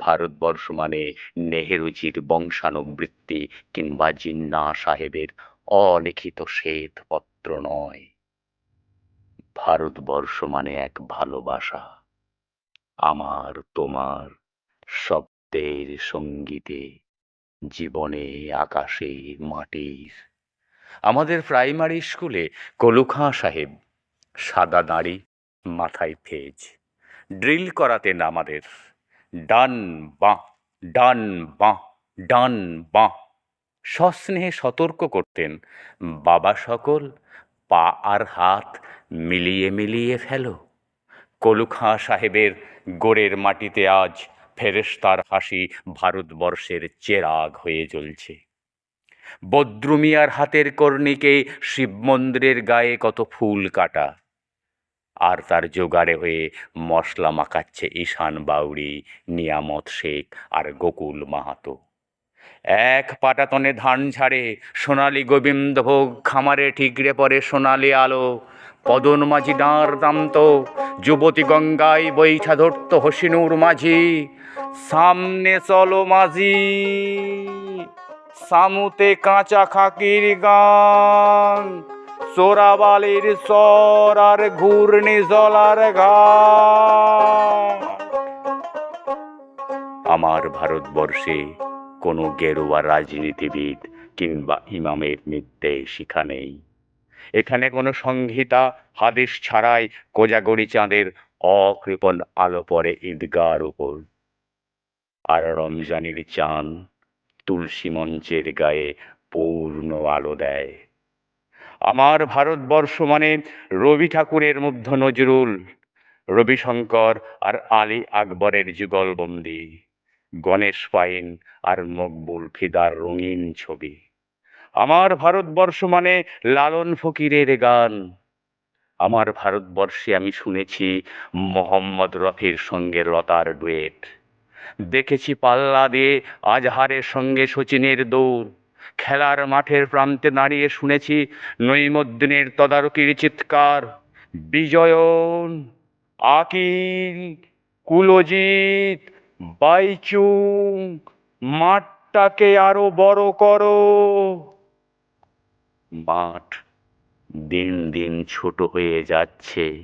ভারতবর্ষ মানে নেহেরুজির বংশানুবৃত্তি কিংবা জিন্না সাহেবের অলিখিত শ্বেতপত্র নয়। ভারতবর্ষ মানে এক ভালোবাসা। আমার, তোমার, শব্দের সঙ্গীতে, জীবনে, আকাশে, মাটির। আমাদের প্রাইমারি স্কুলে কলুখাঁ সাহেব সাদা দাড়ি মাথায় ফেজ, ড্রিল করাতেন আমাদের। ডান বাঁ ডান বাঁ ডান বাঁ। সস্নেহে সতর্ক করতেন। বাবা সকল পা আর হাত মিলিয়ে মিলিয়ে ফেলো। কলুখাঁ সাহেবের গোড়ের মাটিতে আজ ফেরেশতার হাসি ভারতবর্ষের চেরাগ হয়ে জ্বলছে। বদ্রুমিয়ার হাতের কর্ণিকে শিব মন্দিরের গায়ে কত ফুল কাটা। আর তার জোগাড়ে হয়ে মশলা মাখাচ্ছে ঈশান বাউরি নিয়ামত শেখ আর গোকুল মাহাতো। এক পাটাতনে ধান ঝাড়ে সোনালি গোবিন্দভোগ খামারে ঠিকরে পড়ে সোনালি আলো। পদন মাঝি ডাঁর দামত যুবতী গঙ্গায় বৈঠা ধরত হসিনুর মাঝি। সামনে চলো মাঝি, সামুতে কাঁচা খাকির গান। চোরাবালির চর আর ঘূর্ণি জলার আমার ভারতবর্ষে কোনো গেরুয়া রাজনীতিবিদ কিংবা ইমামের নির্দেশিকা নেই এখানে কোনো সংহিতা, হাদিস ছাড়াই কোজাগরি চাঁদের অকৃপণ আলো পড়ে ঈদগার উপর। আর রমজানের চাঁদ তুলসী মঞ্চের গায়ে পূর্ণ আলো দেয়। আমার ভারতবর্ষ মানে রবি ঠাকুরের মুগ্ধ নজরুল, রবিশঙ্কর আর আলী আকবরের যুগলবন্দি, গণেশ পাইন আর মকবুল ফিদার রঙিন ছবি। আমার ভারতবর্ষ মানে লালন ফকিরের গান। আমার ভারতবর্ষে আমি শুনেছি মোহাম্মদ রফির সঙ্গে লতার ডুয়েট। দেখেছি পাল্লা দিয়ে আজহারের সঙ্গে সচিনের দৌড়। খেলার মাঠের প্রান্তে দাঁড়িয়ে শুনেছি নৈমদ্দিনের তদারকির চিৎকার। বিজয়ন, আকিল, কুলজিৎ, বাইচুং, মাঠটাকে আরও বড় করো। মাঠ দিন দিন ছোট হয়ে যাচ্ছে।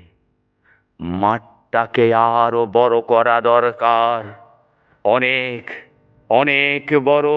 মাঠটাকে আরও বড় করা দরকার। অনেক অনেক বড়